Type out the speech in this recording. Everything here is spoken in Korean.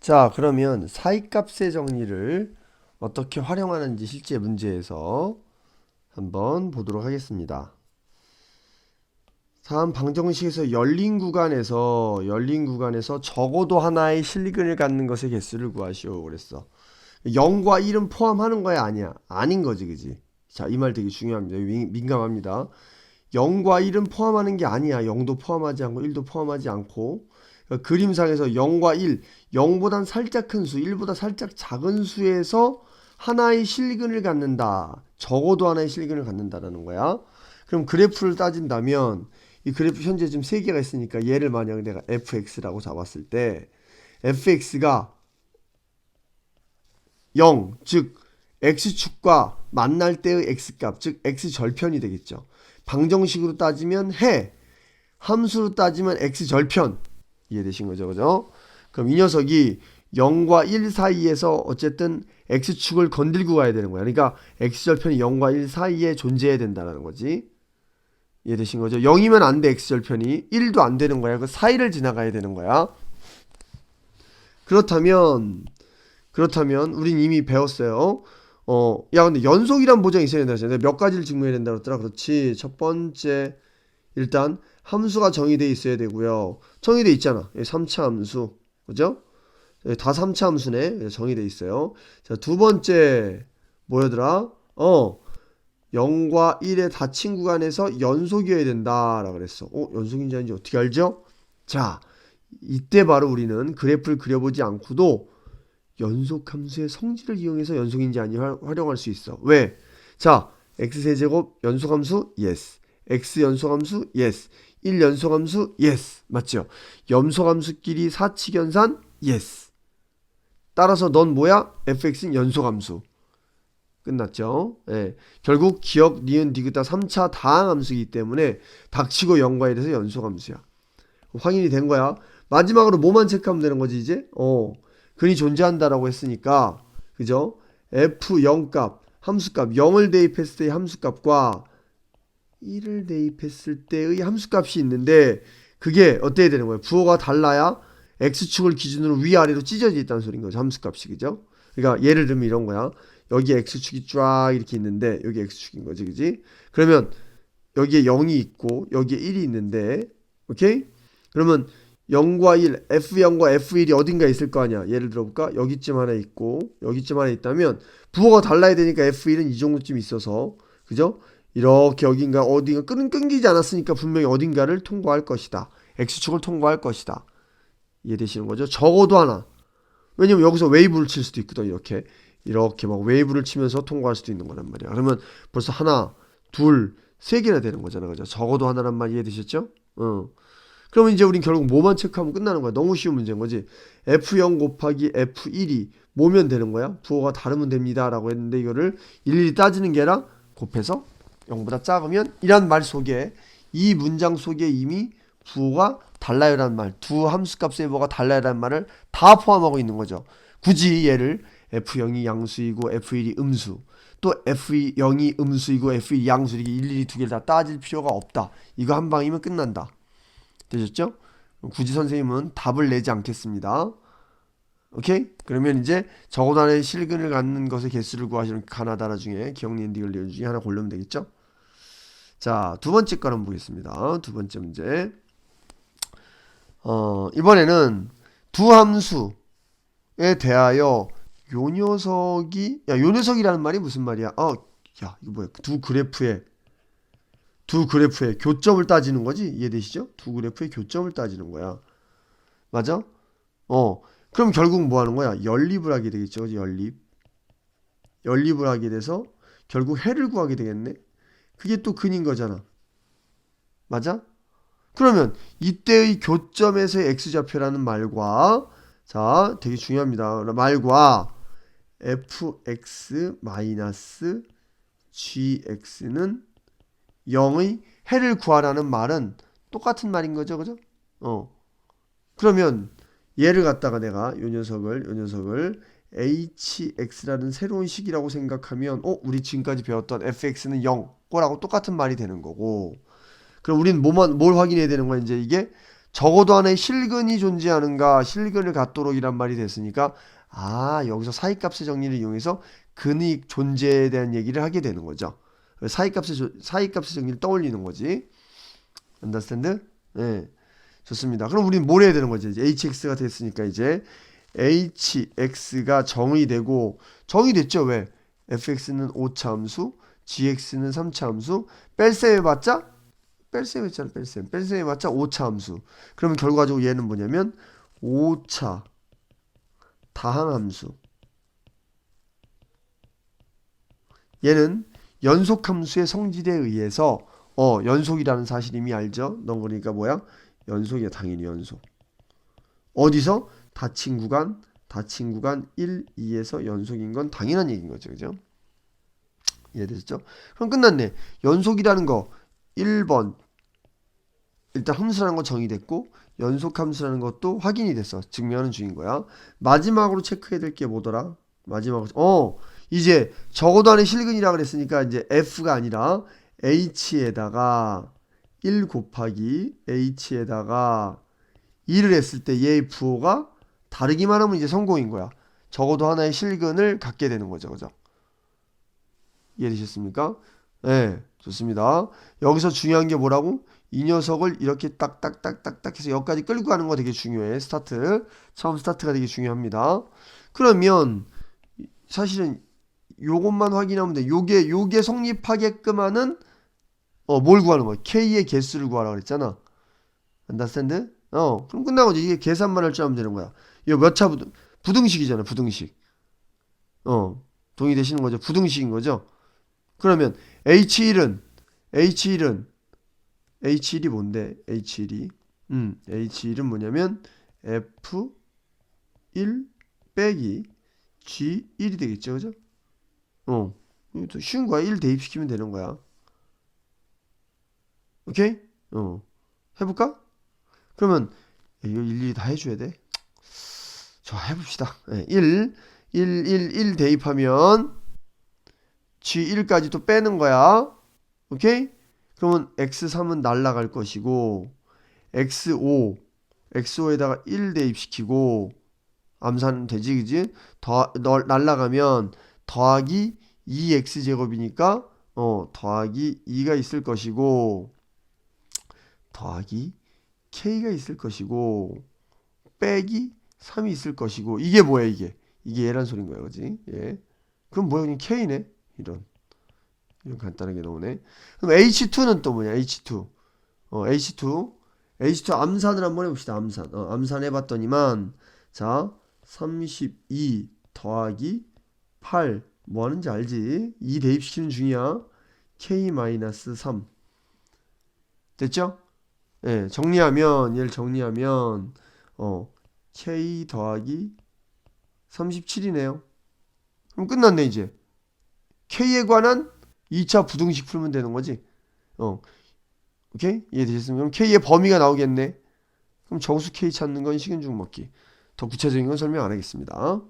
자, 그러면 사이값의 정리를 어떻게 활용하는지 실제 문제에서 한번 보도록 하겠습니다. 다음 방정식에서 열린 구간에서 열린 구간에서 적어도 하나의 실근을 갖는 것의 개수를 구하시오 그랬어. 0과 1은 포함하는 거야 아니야? 아닌 거지 그지? 자, 이 말 되게 중요합니다. 민- 민감합니다. 0과 1은 포함하는 게 아니야. 0도 포함하지 않고 1도 포함하지 않고 그러니까 그림상에서 0과 1, 0보단 살짝 큰 수, 1보다 살짝 작은 수에서 하나의 실근을 갖는다. 적어도 하나의 실근을 갖는다라는 거야. 그럼 그래프를 따진다면 이 그래프 현재 지금 세 개가 있으니까 얘를 만약 내가 fx라고 잡았을 때 fx가 0, 즉 x축과 만날 때의 x값, 즉 x절편이 되겠죠. 방정식으로 따지면 해, 함수로 따지면 x절편. 이해되신 거죠, 그죠? 그럼 이 녀석이 0과 1 사이에서 어쨌든 x축을 건들고 가야 되는 거야. 그러니까 x절편이 0과 1 사이에 존재해야 된다는 거지. 이해되신 거죠? 0이면 안 돼, x절편이. 1도 안 되는 거야. 그 사이를 지나가야 되는 거야. 그렇다면, 그렇다면, 우린 이미 배웠어요. 어, 야, 근데 연속이란 보장이 있어야 된다. 내가 몇 가지를 증명해야 된다고 했더라. 그렇지. 첫 번째, 일단, 함수가 정의되어 있어야 되고요. 정의되어 있잖아. 3차 함수. 그죠? 예, 다 3차 함수네. 그래서 정의되어 있어요. 자, 두 번째, 뭐였더라? 어, 0과 1의 닫힌 구간에서 연속이어야 된다라고 그랬어. 어, 연속인지 아닌지 어떻게 알죠? 자, 이때 바로 우리는 그래프를 그려보지 않고도 연속 함수의 성질을 이용해서 연속인지 아닌지 활- 활용할 수 있어. 왜? 자, x세제곱 연속함수 yes. x 연속함수 yes. 1 연속함수 yes. 맞죠? 염소함수끼리 사칙연산 yes. 따라서 넌 뭐야? fx는 연속함수. 끝났죠? 예. 결국 기억, 니은, 디귿다 3차 다항함수이기 때문에 닥치고 0과 1에서 연속함수야. 확인이 된 거야. 마지막으로 뭐만 체크하면 되는 거지 이제? 어. 근이 존재한다라고 했으니까 그죠? f0 값, 함수값 0을 대입했을 때의 함수값과 1을 대입했을 때의 함수값이 있는데 그게 어때야 되는 거예요? 부호가 달라야 x축을 기준으로 위아래로 찢어져 있다는 소리인 거죠. 함수값이 그죠? 그러니까 예를 들면 이런 거야. 여기 x축이 쫙 이렇게 있는데 여기 x축인 거지. 그지? 그러면 여기에 0이 있고 여기에 1이 있는데 오케이? 그러면 0과 1, F0과 F1이 어딘가에 있을 거 아니야. 예를 들어볼까? 여기쯤 하나 있고 여기쯤 하나 있다면 부호가 달라야 되니까 F1은 이 정도쯤 있어서 그죠? 이렇게 여긴가 어딘가 끈, 끊기지 않았으니까 분명히 어딘가를 통과할 것이다. X축을 통과할 것이다. 이해되시는 거죠? 적어도 하나. 왜냐면 여기서 웨이브를 칠 수도 있거든. 이렇게 이렇게 막 웨이브를 치면서 통과할 수도 있는 거란 말이야. 그러면 벌써 하나, 둘, 세 개나 되는 거잖아. 그죠? 적어도 하나란 말 이해되셨죠? 어. 그러면 이제 우린 결국 뭐만 체크하면 끝나는 거야. 너무 쉬운 문제인 거지. F0 곱하기 F1이 뭐면 되는 거야? 부호가 다르면 됩니다. 라고 했는데 이거를 일일이 따지는 게 아니라 곱해서 0보다 작으면 이란 말 속에 이 문장 속에 이미 부호가 달라요라는 말, 두 함수값의 부호가 달라요라는 말을 다 포함하고 있는 거죠. 굳이 얘를 F0이 양수이고 F1이 음수, 또 F0이 음수이고 F1이 양수 이렇게 일일이 두 개를 다 따질 필요가 없다. 이거 한 방이면 끝난다. 되셨죠? 굳이 선생님은 답을 내지 않겠습니다. 오케이? 그러면 이제 적어도 하나의 실근을 갖는 것의 개수를 구하시는 가나다라 중에 기억니은 디귿 중에 하나 고르면 되겠죠? 자, 두 번째 거 한번 보겠습니다. 두 번째 문제. 어, 이번에는 두 함수에 대하여 요 녀석이 야, 요 녀석이라는 말이 무슨 말이야? 어, 야, 이거 뭐야? 두 그래프의 두 그래프의 교점을 따지는 거지? 이해되시죠? 두 그래프의 교점을 따지는 거야. 맞아? 어. 그럼 결국 뭐 하는 거야? 연립을 하게 되겠죠. 연립. 연립을 하게 돼서 결국 해를 구하게 되겠네. 그게 또 근인 거잖아. 맞아? 그러면 이때의 교점에서의 x좌표라는 말과 자, 되게 중요합니다. 말과 fx 마이너스 gx는 0의 해를 구하라는 말은 똑같은 말인 거죠. 그죠? 어. 그러면 얘를 갖다가 내가 요 녀석을 요 녀석을 hx라는 새로운 식이라고 생각하면 어, 우리 지금까지 배웠던 fx는 0 거라고 똑같은 말이 되는 거고. 그럼 우리는 뭐만 뭘 확인해야 되는 거야? 이제 이게 적어도 하나의 실근이 존재하는가 실근을 갖도록 이란 말이 됐으니까 아 여기서 사이값의 정리를 이용해서 근의 존재에 대한 얘기를 하게 되는 거죠. 사이값의 조- 사이값의 정리를 떠올리는 거지. understand? 네. 좋습니다. 그럼 우리는 뭘 해야 되는 거지? 이제 hx가 됐으니까 이제 hx가 정의되고 정의됐죠? 왜? fx는 5차 함수, gx는 3차 함수, 뺄셈 해봤자 뺄셈 했잖아 뺄셈 뺄셈 해봤자 5차 함수 그러면 결과적으로 얘는 뭐냐면 5차 다항 함수 얘는 연속 함수의 성질에 의해서 어 연속이라는 사실 이미 알죠? 넌 그러니까 뭐야? 연속이야 당연히 연속 어디서? 닫힌 구간 닫힌 구간 1, 2에서 연속인 건 당연한 얘기인 거죠. 그죠? 이해되셨죠? 그럼 끝났네. 연속이라는 거 1번. 일단 함수라는 건 정의됐고 연속 함수라는 것도 확인이 됐어. 증명하는 중인 거야. 마지막으로 체크해야 될 게 뭐더라? 마지막으로 어 이제 적어도 안에 실근이라 그랬으니까 이제 f가 아니라 h에다가 1 곱하기 h에다가 2를 했을 때 얘의 부호가 다르기만 하면 이제 성공인 거야 적어도 하나의 실근을 갖게 되는 거죠 그죠 이해되셨습니까? 네, 좋습니다. 여기서 중요한 게 뭐라고? 이 녀석을 이렇게 딱딱딱딱딱 해서 여기까지 끌고 가는 거 되게 중요해. 스타트. 처음 스타트가 되게 중요합니다. 그러면 사실은 요것만 확인하면 돼. 요게 요게 성립하게끔 하는 어, 뭘 구하는 거야? K의 개수를 구하라 그랬잖아. understand? 어, 그럼 끝난 거지. 이게 계산만 할 줄 알면 되는 거야. 이거 몇 차 부등 부등식이잖아. 부등식. 어, 동의되시는 거죠? 부등식인 거죠? 그러면 H1은 H1은 H1이 뭔데? H1이 음, H1은 뭐냐면 F1 빼기 G1이 되겠죠, 그죠? 어, 쉬운 거야. 1 대입시키면 되는 거야. 오케이? 어, 해볼까? 그러면 이거 일일이 다 해줘야 돼. 자, 해봅시다. 네, 1, 1, 1, 1 대입하면 G1까지 또 빼는 거야. 오케이? 그러면 X3은 날라갈 것이고 X5, X5에다가 1 대입시키고 암산은 되지, 그지? 더, 널, 날라가면 더하기 2X제곱이니까 어, 더하기 2가 있을 것이고 더하기 K가 있을 것이고 빼기 3이 있을 것이고 이게 뭐야 이게? 이게 얘란 소린 거야, 그지? 예. 그럼 뭐야, 그냥 K네? 이런 이런 간단하게 나오네. 그럼 H2는 또 뭐냐? H2. 어, H2. H2 암산을 한번 해봅시다. 암산. 어, 암산 해봤더니만 자, 32 더하기 8. 뭐 하는지 알지? 2 대입시키는 중이야. K-3. 됐죠? 예, 정리하면 얘를 정리하면 어, K 더하기 37이네요. 그럼 끝났네 이제. K에 관한 2차 부등식 풀면 되는 거지. 어. 오케이? 이해되셨습니까? 그럼 K의 범위가 나오겠네. 그럼 정수 K 찾는 건 식은 죽 먹기. 더 구체적인 건 설명 안 하겠습니다.